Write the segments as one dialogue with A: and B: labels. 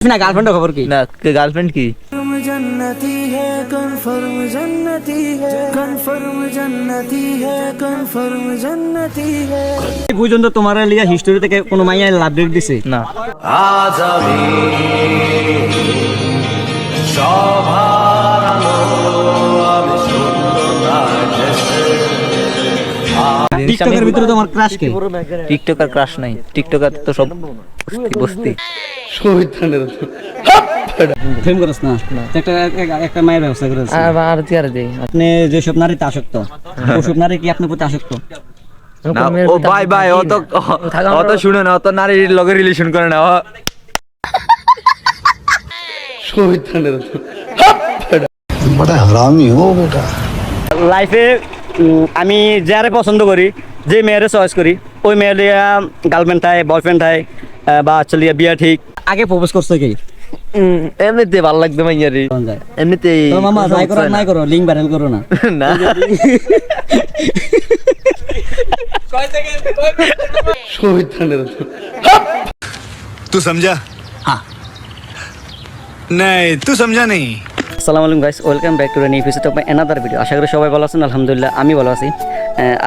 A: না গার্লফ্রেন্ডের খবর কি?
B: না গার্লফ্রেন্ড কি?
A: হে পর্যন্ত তোমার লিয়া হিস্টরি থেকে কোনো মাইয়া লাভ ডেট দিছে?
B: না।
C: আজ সভা
A: টিকটকের ভিতরে তোমার ক্রাশ কে?
B: টিকটক ক্রাশ নাই। টিকটক তো সব বস্তি
A: বস্তি। শয়তানের প্রেম করছ না? একটা একটা মায়ের ব্যবস্থা করেছ
B: আর কি আর দেই?
A: আপনি যে সব নারীতে আসক্ত ওসব নারী কি আপনার প্রতি আসক্ত?
D: ও ভাই ভাই অত অত শুনে না অত নারীর লগে রিলেশন করে না শয়তানের
E: বড় হারামি হো বেটা
A: লাইফে আমি যারে পছন্দ করি যে মেয়েরে চয়েস করি ওই মেয়ের লিয়া গার্লফ্রেন্ড থাকে বয়ফ্রেন্ড থাকে আহ, বা চলিয়া বিয়া ঠিক আগে প্রপোজ করছে কি
B: এমনিতে ভালো লাগবে মাইয়ারি
A: কোন যায়
B: এমনিতে
A: তো মামা যাই করো নাই করো লিঙ্ক ভাইরাল করো না
B: না
E: तू समझा हाँ नहीं तू समझा नहीं
A: আসসালামু আলাইকুম guys welcome back to new of my another video আশা করি সবাই ভালো আছেন, আলহামদুলিল্লাহ আমি ভালো আছি।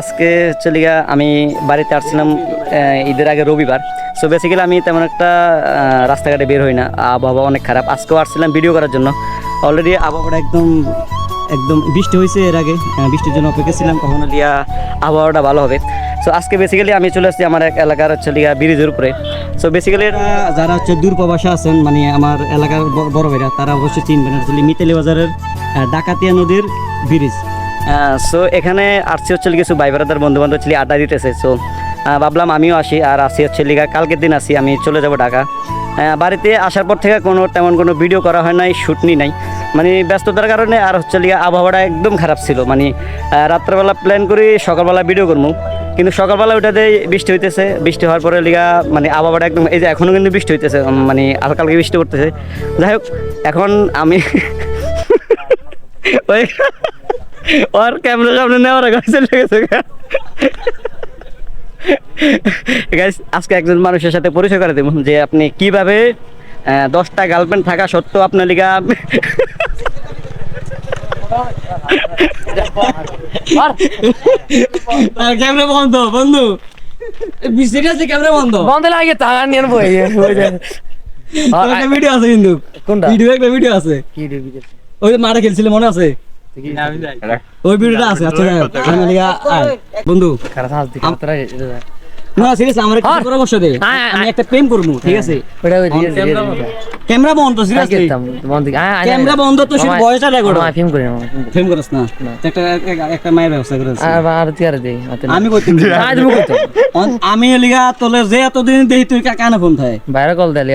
A: আজকে হচ্ছে গিয়া আমি বাড়িতে আসছিলাম ঈদের আগে রবিবার। সো বেসিক্যালি আমি তেমন একটা রাস্তাঘাটে বের হই না, আবহাওয়া অনেক খারাপ। আজকেও আসছিলাম ভিডিও করার জন্য। অলরেডি আবহাওয়াটা একদম একদম বৃষ্টি হয়েছে এর আগে বৃষ্টির জন্য অপেক্ষা ছিলাম, কখনো লিয়া আবহাওয়াটা ভালো হবে। সো আজকে বেসিক্যালি আমি চলে আসছি আমার এক এলাকার হচ্ছে লিয়া ব্রিজের উপরে। সো বেসিক্যালি যারা হচ্ছে দূর প্রবাসে আছেন মানে আমার এলাকার বড় ভাইরা, তারা অবশ্যই চিনবেন আসলে মিতালি বাজারের ডাকাতিয়া নদীর ব্রিজ। সো এখানে আসছি হচ্ছে কিছু ভাই ব্রাদার বন্ধু বান্ধব হচ্ছে আড্ডা দিতেছে। সো ভাবলাম আমিও আসি আর আসি হচ্ছে লিগা, কালকের দিন আসি, আমি চলে যাব ঢাকা। বাড়িতে আসার পর থেকে কোনো তেমন কোনো ভিডিও করা হয় নাই শ্যুট নি নাই। মানে ব্যস্ততার কারণে আর হচ্ছে লিগা আবহাওয়াটা একদম খারাপ ছিল। মানে রাত্রেবেলা প্ল্যান করি, সকালবেলা ভিডিও করব কিন্তু সকালবেলা ওইটাতে বৃষ্টি হইতেছে। বৃষ্টি হওয়ার পরে লিগা মানে আবহাওয়াটা একদম এই যে এখনও কিন্তু বৃষ্টি হইতেছে মানে হালকা হালকা বৃষ্টি করতেছে যাই হোক, এখন আমি ওই ওর ক্যামেরা সামনে নেওয়ার আগে চলে গেছে। গাইস আজকে একজন মানুষের সাথে পরিচয় করে দেব যে আপনি কীভাবে দশটা গার্লফ্রেন্ড থাকা সত্ত্বেও আপনার লিগা ক্যামেরা বন্ধ বন্ধু। আছে ক্যামেরা বন্ধ।
B: বন্ধ লাগে তাহার নিয়ে বই
A: একটা ভিডিও আছে কিন্তু।
B: কোনটা?
A: ভিডিও একটা ভিডিও আছে। ওই যে মারা খেলছিল মনে আছে? ওই ভিডিওটা আছে আচ্ছা লিগা বন্ধু না সিরিয়াস আমার একটা
B: আর-
A: পরামর্শ দে।
B: আয়, আয়,
A: আমি একটা প্রেম করব ঠিক আছে? ক্যামেরা বন্ধ সিরিয়াসলি ক্যামেরা বন্ধ তো শুধু ভয়েসটা রেকর্ড
B: ফিল্ম করি না
A: ফেম করছ না? একটা একটা- মায়ের ব্যবস্থা করে আছে।
B: আর তুই আর দে
A: আমি করতে
B: আজ মুখ তো
A: আমি লিগা তোলে যে এতদিন দেখি তুই কা- কানে ফোন থাকে
B: বাইরে কল দিলে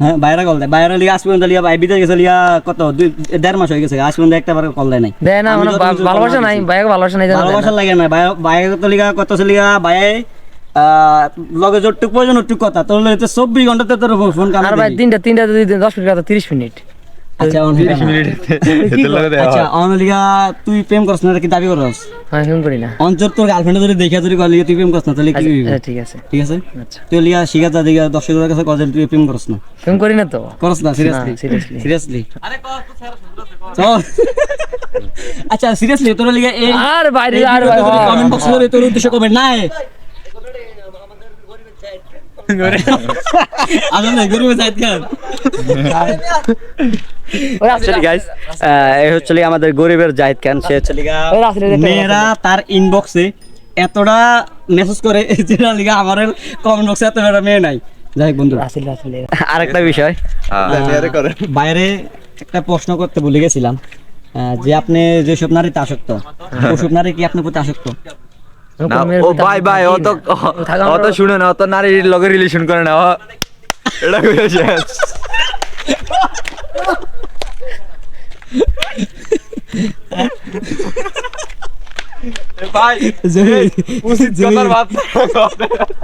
A: হ্যাঁ বাইরে কল দেয় বাইরে লিগা পর্যন্ত লিগা ভাই বিদেশ গেছে লিগা কত দুই দেড় মাস হয়ে গেছে। আজ পর্যন্ত একটা বার কল দেয় নাই।
B: দেয় না মানে ভালোবাসা নাই। ভালোবাসা নাই
A: ভালোবাসা লাগে না বাইরে তো লিগা কত লিগা বাইরে লগে যতটুক প্রয়োজন ওটুক কথা। তোর লইতে চব্বিশ ঘন্টাতে তোর ফোন কাম
B: আর ভাই তিনটা তিনটা যদি দশ মিনিট কথা তিরিশ মিনিট।
A: আচ্ছা আচ্ছা তুই প্রেম করছ না কি দাবি করছ
B: আমি ফিল্ম করি না।
A: অঞ্চল তোর গার্লফ্রেন্ড যদি দেখা যদি কল তুই প্রেম করছ না তাহলে কি
B: আচ্ছা, ঠিক আছে।
A: ঠিক আছে?
B: আচ্ছা।
A: তুই লিগা শিখা যা দিগা দর্শকদের কাছে কল তুই প্রেম করছ না।
B: করি তো?
A: করছ সিরিয়াসলি আচ্ছা সিরিয়াসলি তোর লিগা এই
B: আর বাইরে আর ভাই
A: কমেন্ট বক্সে তোর উদ্দেশ্য কমেন্ট নাই আসলে গরিবের জাত খান Actually guys, আহ, এই হচ্ছে লিগা আমাদের গরিবের জাহিদ খান সে মেয়েরা তার ইনবক্সে এতটা মেসেজ করে যেটা আমার কমেন্ট বক্সে এত মেয়েরা মেয়ে নাই। যাই হোক বন্ধু
B: আসলে আসলে
A: আরেকটা বিষয়। বাইরে একটা প্রশ্ন করতে ভুলে গেছিলাম। যে আপনি যেসব নারীতে আসক্ত ওসব নারী কি আপনার প্রতি আসক্ত?
D: ও ভাই ভাই অত অত শুনে না অত নারীর লগে রিলেশন করে না এটা কইয়া ভাই উচিত কথার বাদ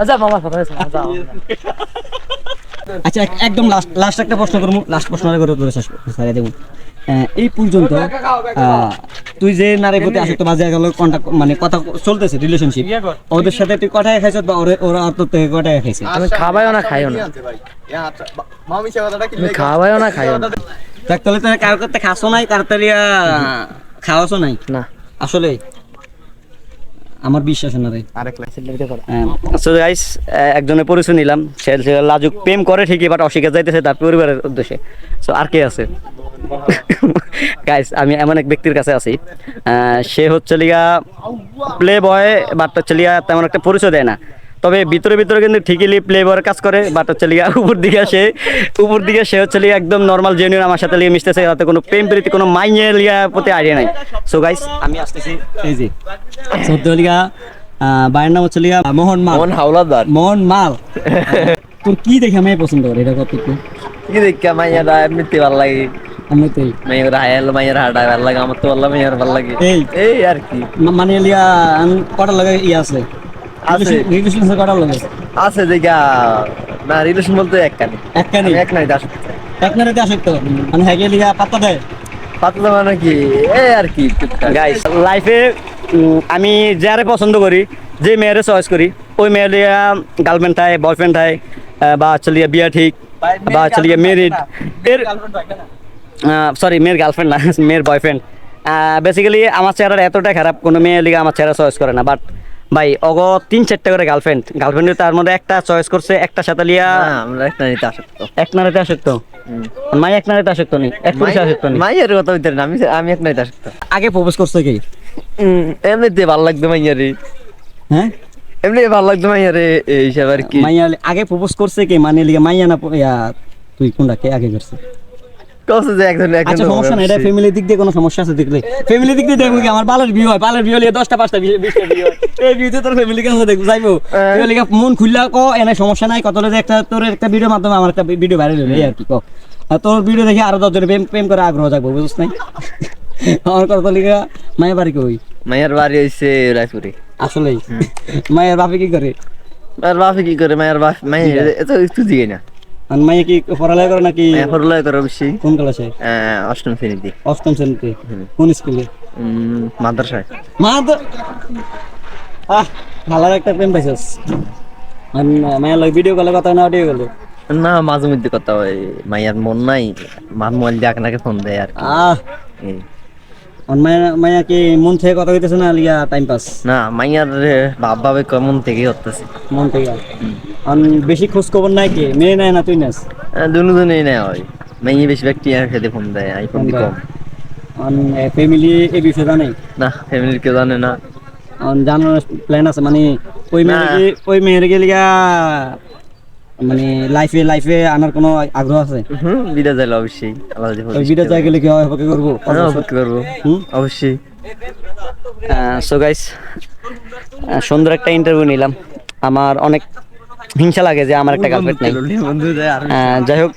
B: আচ্ছা মামার কথা আচ্ছা
A: একদম লাস্ট লাস্ট একটা প্রশ্ন করব লাস্ট প্রশ্ন করে তোর শেষ সারিয়ে দেবো। এই পর্যন্ত আহ, তুই যে নারীর প্রতি আসক্ত বাজে গেল কন্টাক্ট মানে কথা চলতেছে রিলেশনশিপ ওদের সাথে তুই কটায় খাইছ বা ওরে ওরা তোর থেকে কটায় খাইছে?
B: আমি খাবাইও না খাইও না। তুমি খাওয়াইও না খাইও না।
A: দেখ তাহলে তুমি কার করতে খাসো নাই কারোর তালিয়া খাওয়াছো নাই?
B: না।
A: আসলে? আমার বিশ্বাস না রে। সো গাইস একজনের পরিচয় নিলাম। সে লাজুক প্রেম করে ঠিকই বাট অস্বীকার যাইতেছে তার পরিবারের উদ্দেশ্যে। সো আর কে আছে? গাইস আমি এমন এক ব্যক্তির কাছে আছি। আহ, সে হচ্ছে লিগা প্লে বয় বাট হচ্ছে লিগা তেমন একটা পরিচয় দেয় না। তবে ভিতরে ভিতরে কিন্তু ঠিকই প্লে বয়ের কাজ করে বাট হচ্ছে লিগা উপর দিকে সে উপর দিকে সে হচ্ছে লিগা একদম নর্মাল জেনুইন আমার সাথে লিগে মিশতেছে তাতে কোনো প্রেম প্রীতি কোনো মাইয়ে লিগা প্রতি আইডিয়া নাই। সো গাইস আমি আসতেছি এই যে সত্য লিগা বাইরের নাম হচ্ছে লিগা মোহন মাল।
D: মন হাওলাদার।
A: মোহন মাল। তোর কি দেখে আমি পছন্দ করে এটা কত?
D: কি? দেখা মাইয়াটা এমনিতে ভালো লাগে। মাইয়ের হায়াল মাইয়ের ভালো লাগে আমার তো ভালো মাইয়ের ভালো লাগে।
A: এই।
D: এই আর কি।
A: মা- মানে আম, কটা লাগে ইয়ে আছে?
D: আছে।
A: রিলেশন কটা
D: না রিলেশন বলতে এক কানি
A: একখানি?
D: আমি এক নাই দাস
A: এক মিনিটে আসক্ত? মানে হ্যাঁ লিগা পাত্তা দেয়
D: মানে এই আর কি
A: গাইস লাইফে আমি যারে পছন্দ করি যে মেয়েরে চয়েস করি ওই মেয়ের গার্লফ্রেন্ড থাকে বয়ফ্রেন্ড থাকে আহ, বা চলিয়ে বিয়া ঠিক বা চলিয়ে মেরিড এর সরি মেয়ের গার্লফ্রেন্ড না মেয়ের বয়ফ্রেন্ড বেসিক্যালি আমার চেহারা এতটা খারাপ কোনো মেয়ে লিগে আমার চেহারা চয়েস করে না বাট ভাই অগ তিন চারটা করে গার্লফ্রেন্ড গার্লফ্রেন্ড তার মধ্যে একটা চয়েস করছে একটা সাথে লিয়া
D: আমরা এক নারীতে আসক্ত।
A: এক নারীতে আসক্ত? মাই এক নারীতে আসক্ত নেই এক পুরুষে আসক্ত নেই
D: মাইয়ের কথা ভিতরে আমি আমি এক নারীতে আসক্ত।
A: আগে প্রপোজ করছে কি?
D: এমনিতে ভালো লাগতো মাইয়ারে।
A: হ্যাঁ?
D: এমনি ভালো লাগতো মাইয়ারে এই হিসাব আর কি।
A: মাইয়া আগে প্রপোজ করছে কি? মানে লিগে মাইয়া না তুই কোনটা কে আগে করছে?
D: কষ্ট যে একজন একজন
A: আচ্ছা সমস্যা নাই এটা ফ্যামিলির দিক দিয়ে কোনো সমস্যা আছে দেখলে। ফ্যামিলির দিক দিয়ে দেখব কি আমার বালের বিয়ে হয় বালের বিয়ে হলে দশটা পাঁচটা বিয়ে বিশটা বিয়ে হয়। এই বিয়েতে তোর ফ্যামিলি কেন দেখব? যাইবো। তুই মন খুললা ক এনে সমস্যা নাই কত যে একটা তোর একটা ভিডিওর মাধ্যমে আমার একটা ভিডিও ভাইরাল হলো আর কি ক। আর তোর ভিডিও দেখে আরও দশজনে প্রেম প্রেম করে আগ্রহ থাকব বুঝছ নাই? আমার কথা লিগে মায়ের বাড়ি কই?
D: মাইয়ার বাড়ি হইছে রায়পুরে।
A: আসলেই। মায়ের বাপে কি করে?
D: আর বাপে কি করে? মায়ের বাপ মাইয়ার এত একটু দিয়ে না।
A: মাইয়া কি পড়ালেখা করে নাকি
D: পড়ালেখা করে অবশ্যই।
A: কোন ক্লাসে?
D: অষ্টম শ্রেণীতে।
A: অষ্টম শ্রেণীতে। কোন স্কুলে?
D: মাদ্রাসায়।
A: মা তো আহ ভালো একটা প্রেম পাইছস। মায়ের লাগে ভিডিও কলে কথা না অডিও গেল
D: না মাঝে মধ্যে কথা হয়। মাইয়ার মন নাই। মার মোবাইল দিয়ে আপনাকে ফোন দেয় আর
A: আহ। মায়া মায়া কি মন থেকে কথা কইতেছে না লিয়া টাইম পাস
D: না মাইয়ার বাপ বাবে কেমন থেকে হতেছে
A: মন থেকে আর বেশি খোঁজ খবর নাই কি? মেয়ে নাই না তুই নাস?
D: দুনু দুনুই নেওয়া হয় মাইয়া বেশিরভাগ টিয়ার সাথে ফোন দেয় আইফোন দিয়ে কম।
A: আর ফ্যামিলি এই বিষয়ে জানে?
D: না ফ্যামিলির কেউ জানে না।
A: আর জানার প্ল্যান আছে? মানে ওই
D: না।
A: মেয়ের ওই মেয়ের লিগা মানে লাইফে লাইফে আনার কোনো আগ্রহ আছে?
D: যাইলে অবশ্যই আল্লাহ
A: যাই গেলে কি হয়? অপেক্ষা করব?
D: হ্যাঁ, অপেক্ষা করব অবশ্যই।
A: সো গাইস সুন্দর একটা ইন্টারভিউ নিলাম। আমার অনেক হিংসা লাগে যে আমার একটা গার্লফ্রেন্ড নেই। যাই হোক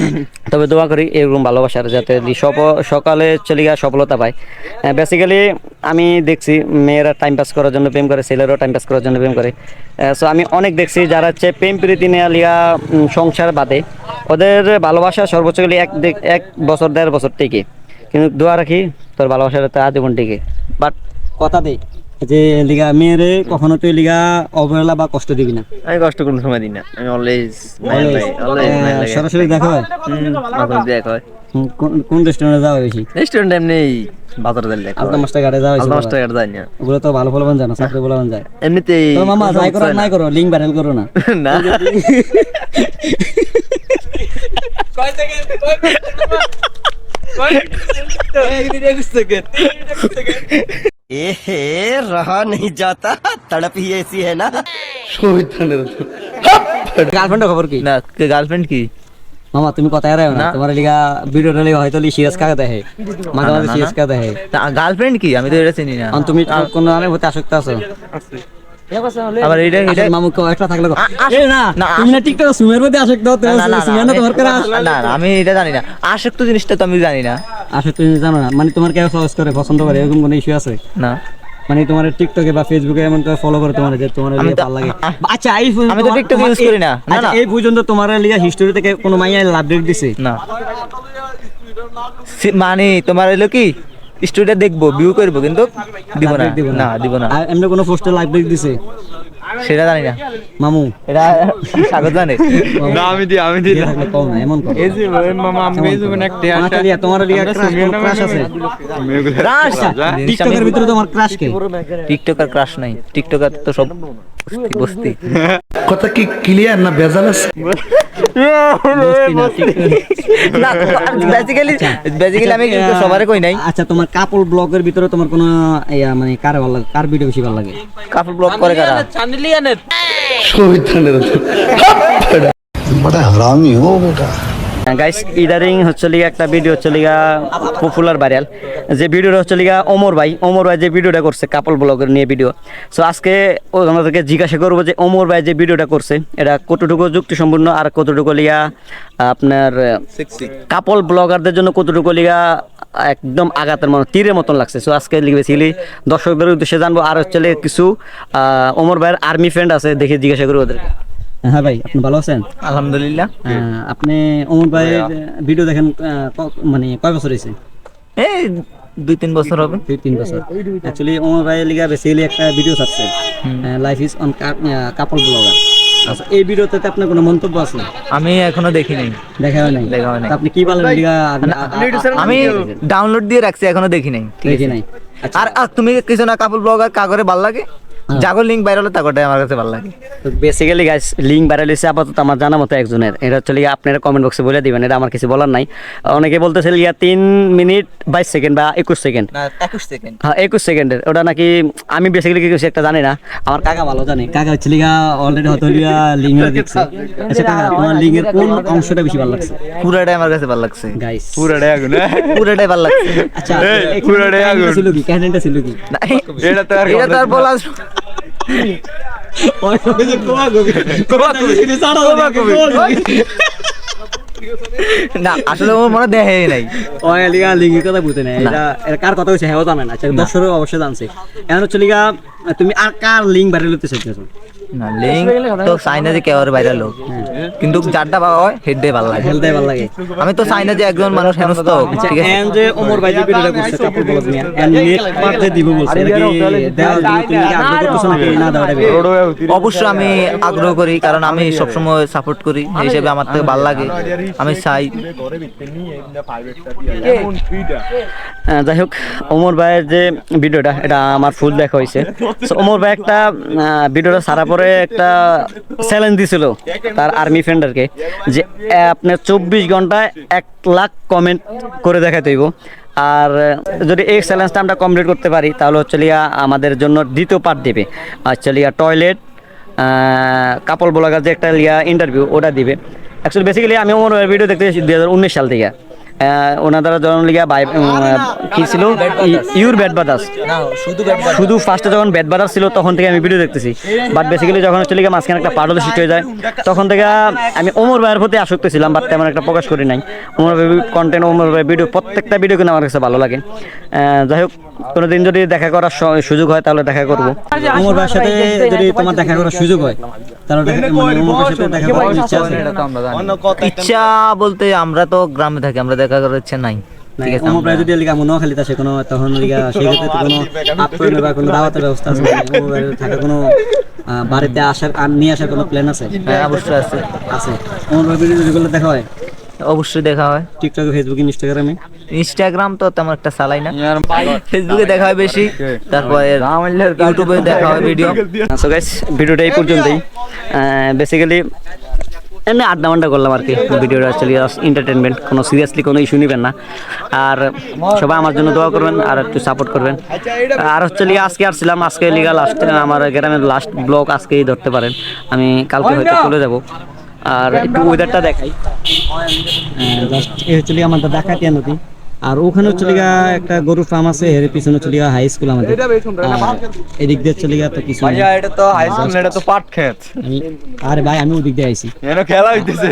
A: তবে দোয়া করি এরকম ভালোবাসার যাতে সপ- সকালে চলে গিয়ে সফলতা পায়। বেসিক্যালি আমি দেখছি মেয়েরা টাইম পাস করার জন্য প্রেম করে, ছেলেরাও টাইম পাস করার জন্য প্রেম করে। সো আমি অনেক দেখছি যারা হচ্ছে প্রেম প্রীতি নেওয়া লিয়া সংসার বাদে। ওদের ভালোবাসা সর্বোচ্চ গেলে এক এক বছর, দেড় বছর টিকে। কিন্তু দোয়া রাখি, তোর ভালোবাসার তো আজীবন টিকে। বাট কথা দে যে লিগা মেয়েরে কখনো তুই লিগা অবহেলা বা কষ্ট দিবি না।
D: আমি কষ্ট কোনো সময় দিই না। আমি অলওয়েজ লাগে
A: সরাসরি দেখা হয়?
D: মধ্যে হয়।
A: কোন- রেস্টুরেন্টে যাওয়া বেশি?
D: রেস্টুরেন্ট এমনি বাজারে এক
A: আলতা মাস্টার ঘাটে যাওয়া
D: আলদা মাস্টার কার্ড যায় না
A: ওগুলো তো ভালো ফলবান যায় না চাকরি ফলবান যায়।
D: এমনিতেই
A: তো মামা যাই করো নাই করো লিঙ্ক ভাইরাল করো না।
D: না।
A: গার্লফ্রেন্ডের খবর কি
B: না গার্লফ্রেন্ড কি
A: মামা তুমি কথা এরাও না। তোমার লিগা ভিডিও লি হয়তো লি সিরিয়াস কাকে দেখে মাঝে মাঝে সিরিয়াস কাকে দেখে
B: গার্লফ্রেন্ড কি আমি তো এটা চিনি না
A: আর তুমি কোন আনের প্রতি আসক্ত আছো
B: আবার এটা এটা
A: মামু কেউ একটা থাকলে এ না
B: না,
A: তুমি না টিকটক সুমের প্রতি আসক্ত
B: না, না, না,
A: সুমের না
B: আমি-
A: তোমার করে
B: না, না, আমি এটা জানি না। আসক্ত জিনিসটা তো আমি জানি না।
A: তুমি জানো না? মানে তোমার কেউ করে পছন্দ করে এরকম কোনো ইস্যু আছে?
B: না।
A: মানে তোমার টিকটকে বা ফেসবুকে এমন করে ফলো করে তোমার যে তোমার
B: আমি
A: ভালো লাগে? আচ্ছা এই পর্যন্ত
B: আমি তো use
A: এই-
B: করি না। না,
A: আচ্ছা, এই পর্যন্ত তোমার লিগা হিস্টোরি থেকে কোনো মাইয়া লাভ দিছে?
B: না। মানে তোমার হলো কি? স্টুডিও দেখব ভিউ করব কিন্তু দিব না।
A: rate
B: না। দিব না।
A: আর এমনি কোনো পোস্টে লাইভ রেট দিছে?
B: সেটা জানি না।
A: মামু?
B: এটা স্বাগত জানে।
D: না আমি দিই আমি
A: দিয়ে কম না এমন করো।
D: এই যে মামা আমি এই যে মানে একটা
A: তোমার লিগা তোমার লিগা ক্রাশ আছে?
B: ক্রাশ
A: টিকটকের ভিতরে তোমার ক্রাশ কে?
B: টিকটকার ক্রাশ নাই। টিকটকার তো সব বস্তি
E: কথা কি ক্লিয়ার না
B: বেজাল আচ্ছা। আচ্ছা, সবারে কই নাই।
A: আচ্ছা তোমার কাপল ব্লগের ভিতরে তোমার কোন মানে কার ভালো লাগে? কার ভিডিও বেশি লাগে?
B: কাপল ব্লগ করে
E: বড় হারামি হো বেটা
A: গাইস ইদারিং হচ্ছে লিগা একটা ভিডিও হচ্ছে লিগা পপুলার ভাইরাল যে ভিডিওটা হচ্ছে লিগা ওমর ভাই অমর ভাই যে ভিডিওটা করছে কাপল ব্লগের নিয়ে ভিডিও সো আজকে আমাদেরকে জিজ্ঞাসা করব যে ওমর ভাই যে ভিডিওটা করছে এটা কতটুকু যুক্তি সম্পূর্ণ আর কতটুকু লিগা আপনার কাপল ব্লগারদের জন্য কতটুকু লিগা একদম আঘাতের মতো তীরের মতন লাগছে। সো আজকে বেসিক্যালি দর্শকদের উদ্দেশ্যে জানব আর হচ্ছে কিছু অমর ভাইয়ের আর্মি ফ্রেন্ড আছে দেখে জিজ্ঞাসা করব ওদেরকে। হ্যাঁ ভাই আপনি ভালো আছেন?
B: আলহামদুলিল্লাহ।
A: আপনি অমর ভাইয়ের ভিডিও দেখেন মানে কয় বছর হয়েছে?
B: এই দুই তিন বছর হবে।
A: দুই তিন বছর। অ্যাকচুয়ালি অমর ভাইয়ের লিগা বেসিক্যালি একটা ভিডিও ছাড়ছে। Life is on couple blogger আচ্ছা এই ভিডিওতে তো আপনার কোনো মন্তব্য আছে?
B: আমি এখনও দেখি নাই।
A: দেখা হয় নাই?
B: দেখা হয় নাই।
A: আপনি কি বলেন
B: আমি ডাউনলোড দিয়ে রাখছি এখনও দেখি নাই।
A: দেখি নাই।
B: আর আর তুমি কিছু না কাপড় ব্লগার কাগরে ভালো লাগে? লিঙ্ক বাইরে হলো তাগরটাই আমার কাছে ভালো লাগে।
A: বেসিক্যালি গাইস লিঙ্ক ভাইরাল হয়েছে আপাতত আমার জানা মতো একজনের। এটা হচ্ছে আপনারা কমেন্ট বক্সে বলে দিবেন এটা আমার কিছু বলার নাই। অনেকে বলতেছে লিগা তিন মিনিট বাইশ সেকেন্ড বা একুশ সেকেন্ড।
B: না একুশ সেকেন্ড।
A: হ্যাঁ একুশ সেকেন্ডের। ওটা নাকি আমি বেসিক্যালি কিছু একটা জানি না। আমার কাকা ভালো জানে। কাকা হচ্ছে লিগা অলরেডি হয়তো লিগা লিঙ্গের দেখছে আচ্ছা কাকা তোমার লিঙ্গের কোন অংশটা বেশি ভালো লাগছে?
B: পুরাটাই আমার কাছে ভালো লাগছে।
A: গাইস
D: পুরাটাই আগুন হ্যাঁ?
B: পুরাটাই ভালো লাগছে।
A: আচ্ছা
D: পুরোটাই আগুন।
A: ছিল কি? ছিল কি?
D: এটা তো আর
B: এটা তো আর বলা না আসলে আমার মনে দেখে নাই।
A: লিঙ্গের কথা বুঝে নাই এটা এটা কার কথা হ্যাঁ জানে না। আচ্ছা দর্শকরা অবশ্যই জানছে। এখন হচ্ছে লিগা তুমি আর কার লিঙ্ক বাড়ি লুতে চাইছো
B: না লিঙ্ক তো চাই না যে কেউ বাইরে লোক। কিন্তু যারটা পাওয়া হয় ভালো লাগে।
A: খেলতে ভালো লাগে।
B: আমি তো চাই না যে একজন মানুষ হেনস্ত হোক,
A: আচ্ছা
B: ঠিক আছে।
A: এন যে ওমর ভাই যে ভিডিওটা করছে কাপড় ব্লগ নিয়ে এন নেট পারতে দিব বলছে এটা কি তুমি কি আগ্রহ করতেছো নাকি? না দেওয়াটা
B: অবশ্যই আমি আগ্রহ করি কারণ আমি সবসময় সাপোর্ট করি। এই হিসেবে আমার থেকে ভালো লাগে। আমি চাই।
A: যাই হোক ওমর ভাইয়ের যে ভিডিওটা এটা আমার ফুল দেখা হয়েছে। ওমর ভাই একটা ভিডিওটা ছাড়া পরে একটা চ্যালেঞ্জ দিছিল তার আর্মি ফ্রেন্ডারকে যে আপনার চব্বিশ ঘন্টায় এক লাখ কমেন্ট করে দেখাতে হইব। আর যদি এই চ্যালেঞ্জটা আমরা কমপ্লিট করতে পারি, তাহলে হচ্ছে লিয়া আমাদের জন্য দ্বিতীয় পার্ট দেবে। আচ্ছা লিয়া টয়লেট কাপড় ব্লগার যে একটা লিয়া ইন্টারভিউ ওটা দিবে। অ্যাকচুয়ালি বেসিক্যালি আমি ভাইয়ের ভিডিও দেখতে দুই হাজার উনিশ সাল থেকে। জন লিগা বাই কি ছিল? ইউর ব্যাট বাদাস
B: শুধু
A: শুধু ফার্স্টে যখন ব্যাট ছিল তখন থেকে আমি ভিডিও দেখতেছি। বাট বেসিক্যালি যখন হচ্ছে লিগা মাঝখানে একটা পার্টল সৃষ্টি হয়ে যায় তখন থেকে আমি ওমর ভাইয়ের প্রতি আসক্ত ছিলাম বাট তেমন একটা প্রকাশ করি নাই। ওমর ভাই কন্টেন্ট ওমর ভাই ভিডিও প্রত্যেকটা ভিডিও কিন্তু আমার কাছে ভালো লাগে। আহ, যাই হোক কোনোদিন যদি দেখা করার সুযোগ হয় তাহলে দেখা করব। ওমর ভাইয়ের সাথে যদি তোমার দেখা করার সুযোগ হয় তাহলে মানে ওমর ভাইয়ের সাথে দেখা করার ইচ্ছা আছে।
B: ইচ্ছা বলতে আমরা তো গ্রামে থাকি আমরা দেখা করার ইচ্ছা নাই ঠিক আছে
A: ওমর যদি লিগা মনে খালি তাসে কোনো তখন লিগা সেই ক্ষেত্রে কোনো আপ্যায়ন বা কোনো দাওয়াতের ব্যবস্থা আছে? নাকি? ওমর ভাইয়ের থাকা কোনো বাড়িতে আসার আর নিয়ে আসার কোনো প্ল্যান আছে?
B: হ্যাঁ, অবশ্যই আছে।
A: আছে। ওমর ভিডিও যেগুলো দেখা হয়?
B: অবশ্যই দেখা হয়।
A: টিকটকে ফেসবুকে ইনস্টাগ্রামে
B: ইনস্টাগ্রাম তো তেমন একটা চালাই না। ফেসবুকে দেখা হয় বেশি তারপরে ইউটিউবে দেখা হয় ভিডিও
A: সো গাইস ভিডিওটা এই পর্যন্তই। বেসিক্যালি এমনি আড্ডা মাড্ডা করলাম আর কি। ভিডিওটা অ্যাকচুয়ালি এন্টারটেনমেন্ট কোনো সিরিয়াসলি কোনো ইস্যু নেবেন না। আর সবাই আমার জন্য দোয়া করবেন আর একটু সাপোর্ট করবেন। আর লিগে আজকে আসছিলাম, আজকে লিগা লাস্ট আমার গ্রামের লাস্ট ব্লক আজকেই ধরতে পারেন। আমি কালকে হয়তো চলে যাব। আর একটু ওয়েদারটা দেখাই। এই হচ্ছে আমাদের নদী। আর ওখানে হচ্ছে গা একটা গরুর ফার্ম আছে এর পিছনে হচ্ছে গা হাই স্কুল আমাদের। এদিক দিয়ে চলে গা তো কিছু ভাইয়া
D: এটা তো হাই স্কুল এটা তো পাট খেত।
A: আমি আরে ভাই আমি ওদিক দিয়ে আইছি।
D: এর খেলা হইতেছে।